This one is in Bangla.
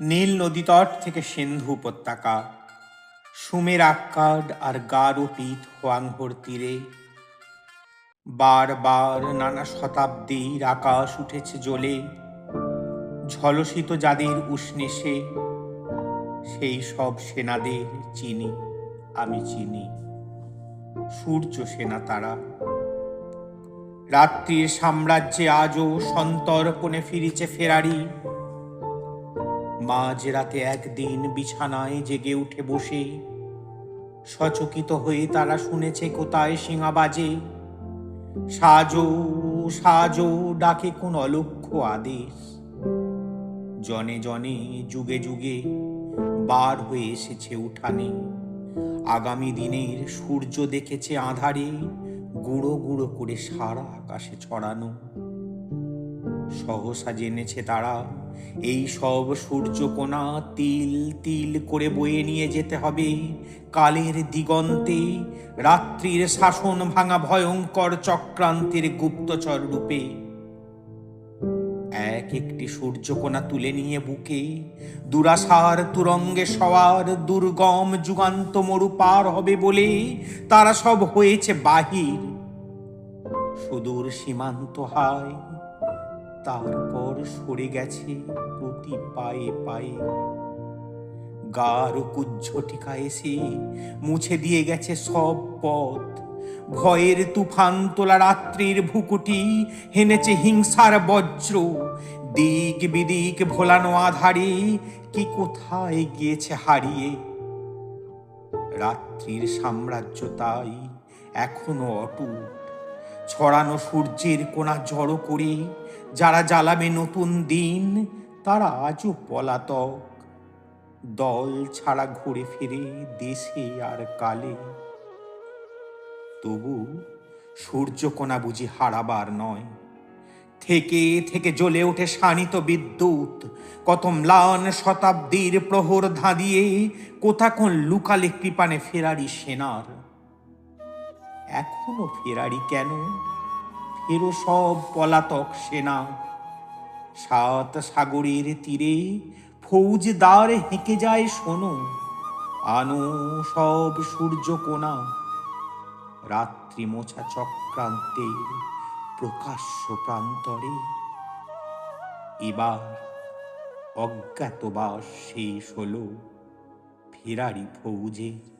নীল নদীতট থেকে সিন্ধু উপত্যকা। সুমের আক্কাড আর গাঢ় পিত হোয়াংহোর তীরে। বারবার নানা শতাব্দীর আকাশ উঠেছে জ্বলে ঝলসিত যাদের উষ্ণেশে সেই সব সেনাদের চিনি, আমি চিনি। সূর্য সেনা তারা। রাত্রির সাম্রাজ্যে আজও সন্তর্পণে ফিরিছে ফেরারি। মাঝ রাতে একদিন বিছানায় জেগে উঠে বসে। সচকিত হয়ে তারা শুনেছে কোথায় সিঙা বাজে। সাজো সাজো, ডাকে কোন অলক্ষ্য আদেশ। জনে জনে, যুগে যুগে বার হয়ে এসেছে উঠানে। আগামী দিনের সূর্য দেখেছে আধারে, গুঁড়ো গুঁড়ো করে সারা আকাশে ছড়ানো। সহসা জেনেছে তারা এই সব সূর্যকোনা তিল তিল করে বয়ে নিয়ে যেতে হবে। কালের দিগন্তে রাত্রির শাসন ভাঙা ভয়ঙ্কর চক্রান্তের গুপ্তচর রূপে। এক একটি সূর্যকোনা তুলে নিয়ে বুকে দুরাসার তুরঙ্গে সওয়ার দুর্গম যুগান্ত মরু পার হবে বলে তারা সব হয়েছে বাহির। সুদূর সীমান্ত হায় তারপর সরে গেছে প্রতি পায়ে পায়ে। গার কুজ্জ টিকা এসে মুছে দিয়ে গেছে সব পথ। ভয়ের তুফান তোলা রাত্রির ভুকুটি, হেনেছে হিংসার বজ্র। দিক বিদিক ভোলানো আধারে কি কোথায় গিয়েছে হারিয়ে। রাত্রির সাম্রাজ্য তাই এখনও অটুট। ছড়ানো সূর্যের কোনা জড়ো করে, যারা জ্বালাবে নতুন দিন, তারা আজও পলাতক। দল ছাড়া ঘুরে ফিরে দেশে আর কালে। তবু সূর্যকোনা বুঝি হারাবার নয়। থেকে থেকে জ্বলে ওঠে শানিত বিদ্যুৎ। কত ম্লান শতাব্দীর প্রহর ধাঁধিয়ে কোথা কোন লুকালে কৃপানে ফেরারি সেনার। এখনও ফেরারি কেন? ফেরো সব পলাতক সেনা। সাত সাগরের তীরে ফৌজদার হেঁকে যায় শোনো। আনো সব সূর্যকোনা রাত্রি মোছা চক্রান্তের প্রকাশ্য প্রান্তরে। এবার অজ্ঞাতবাস শেষ হলো ফেরারি ফৌজের